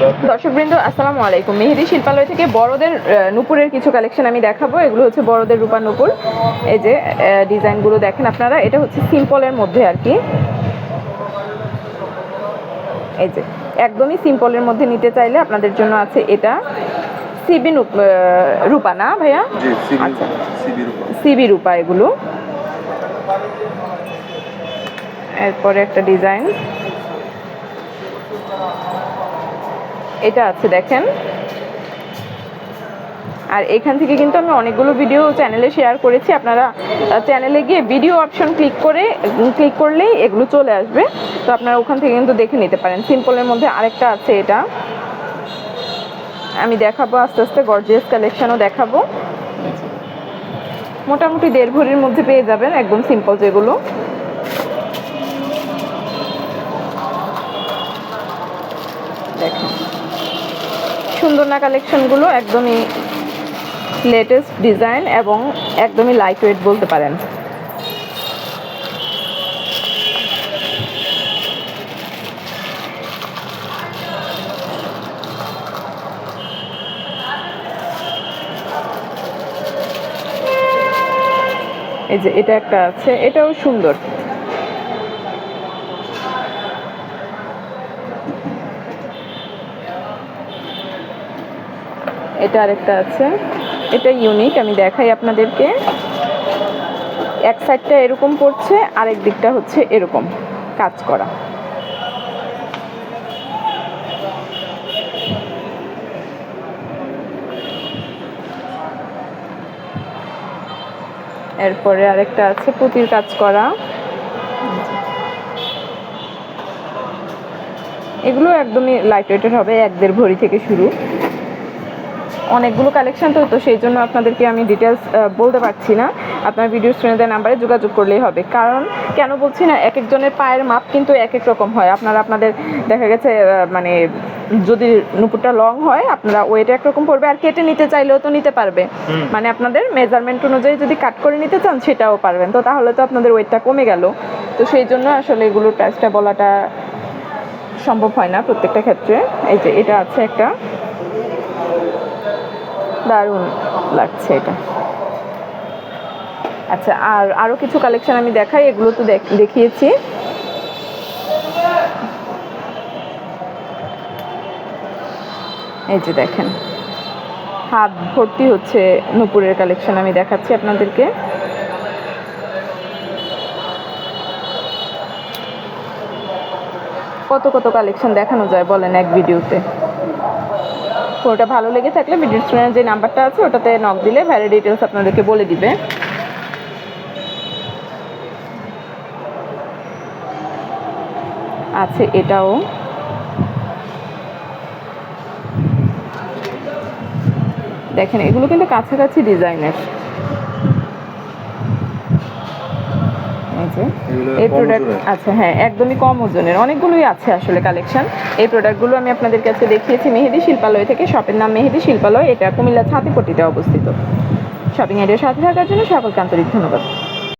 দর্শকবৃন্দ আসসালামু আলাইকুম। মেহেদি শিল্পালয় থেকে বড়দের নুপুরের কিছু কালেকশন আমি দেখাবো। এগুলো হচ্ছে বড়দের রূপার নুপুর। এই যে ডিজাইনগুলো দেখেন আপনারা এটা হচ্ছে সিম্পলের মধ্যে আর কি। এই যে একদমই সিম্পলের মধ্যে নিতে চাইলে আপনাদের জন্য আছে এটা। সিবি রূপা না ভাইয়া? আচ্ছা। সিবি রূপা। এগুলো। এরপরে একটা ডিজাইন এটা আছে দেখেন। আর এখান থেকে কিন্তু আমি অনেকগুলো ভিডিও চ্যানেলে শেয়ার করেছি। আপনারা চ্যানেলে গিয়ে ভিডিও অপশন ক্লিক করে ক্লিক করলেই এগুলো চলে আসবে। তো আপনারা ওখান থেকে কিন্তু দেখে নিতে পারেন। সিম্পলের মধ্যে আরেকটা আছে এটা। আমি দেখাবো, আস্তে আস্তে গর্জিয়াস কালেকশনও দেখাবো। মোটামুটি দেড় ভরির মধ্যে পেয়ে যাবেন একদম সিম্পল যেগুলো। দেখেন। সুন্দর না কালেকশনগুলো একদমই লেটেস্ট ডিজাইন এবং একদমই লাইট ওয়েট বলতে পারেন। এই যে এটা একটা আছে, এটাও সুন্দর। এটা আরেকটা আছে। এটা ইউনিক আমি দেখাই আপনাদেরকে। এক সাইডটা এরকম পড়ছে, আরেক দিকটা হচ্ছে এরকম কাজ করা। এরপরে আরেকটা আছে, পুঁতির কাজ করা। এগুলো একদমই লাইট ওয়েটের হবে, এক দেড় ভরি থেকে শুরু। অনেকগুলো কালেকশন তো তো সেই জন্য আপনাদেরকে আমি ডিটেলস বলতে পারছি না। আপনার ভিডিও স্ক্রিনে নাম্বারে যোগাযোগ করলেই হবে। কারণ কেন বলছি না এক একজনের পায়ের মাপ কিন্তু এক এক রকম হয়। আপনারা আপনাদের দেখা গেছে মানে যদি নুপুরটা লং হয় আপনারা ওয়েট একরকম পড়বে। আর কেটে নিতে চাইলেও তো নিতে পারবে। মানে আপনাদের মেজারমেন্ট অনুযায়ী যদি কাট করে নিতে চান সেটাও পারবেন। তো তাহলে তো আপনাদের ওয়েটটা কমে গেল। তো সেই জন্য আসলে এগুলোর প্রাইসটা বলাটা সম্ভব হয় না প্রত্যেকটা ক্ষেত্রে। এই যে এটা আছে একটা। দারুণ লাগছে এটা। আচ্ছা আর আরও কিছু কালেকশন আমি দেখাই, এগুলো তো দেখ- দেখিয়েছি। এই যে দেখেন, হাত ভর্তি হচ্ছে নুপুরের কালেকশন আমি দেখাচ্ছি আপনাদেরকে। কত কত কালেকশন দেখানো যায় বলেন এক ভিডিওতে কোনোটা ভালো লেগে থাকলে মিডিল স্টুডেন্ট যে নাম্বারটা আছে, ওটাতে নক দিলে ভ্যালি ডিটেলস আপনাদেরকে বলে দিবে। আছে এটাও। দেখেন, এগুলো কিন্তু কাছাকাছি ডিজাইনের এগুলো এই প্রোডাক্ট আছে আচ্ছা হ্যাঁ একদমই কম ওজনের। অনেকগুলোই আছে আসলে কালেকশন এই প্রোডাক্টগুলো আমি আপনাদের কাছে দেখিয়েছি মেহেদি শিল্পালয় থেকে। শপের নাম মেহেদি শিল্পালয়। এটা কুমিল্লা ছাতিপট্টিতে অবস্থিত। শপিং এরিয়ার সাথে থাকার জন্য সকলকে আন্তরিক ধন্যবাদ।